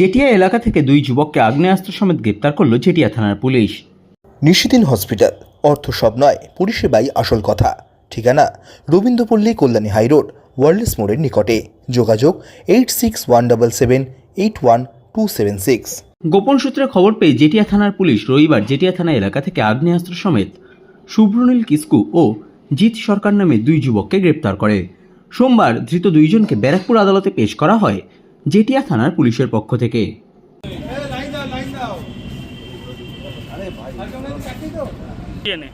জেটিয়া এলাকা থেকে দুই যুবককে আগ্নেয়াস্ত্র সমেত গ্রেপ্তার করল জেটিয়া থানার পুলিশ। নিশিদিন হসপিটাল। অর্থ সব নয় পরিষেবাই আসল কথা। ঠিকানা রবীন্দ্রপল্লী কল্যাণী হাইরোড ওয়ার্ল্ডস মোড়ের নিকটে। যোগাযোগ eight six one double seven eight one two seven six. গোপন সূত্রে খবর পেয়ে জেটিয়া থানার পুলিশ রবিবার জেটিয়া থানা এলাকা থেকে আগ্নেয়াস্ত্র সমেত শুভ্রনীল কিস্কু ও জিৎ সরকার নামে দুই যুবককে গ্রেপ্তার করে। সোমবার ধৃত দুইজনকে ব্যারাকপুর আদালতে পেশ করা হয়। জেটিয়া থানার পুলিশের পক্ষ থেকে। জেনে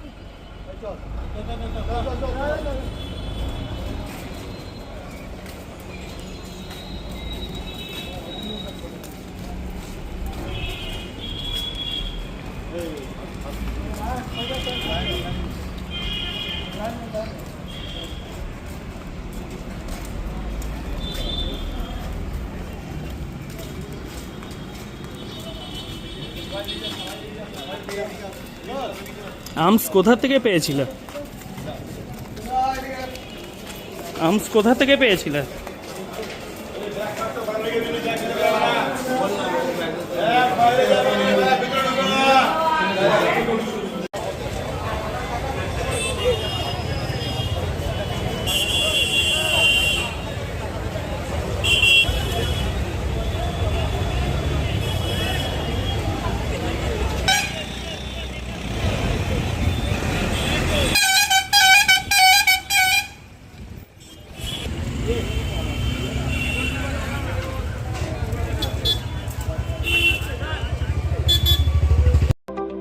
আমস কোথা থেকে পেয়েছিল? আমস কোথা থেকে পেয়েছিলে?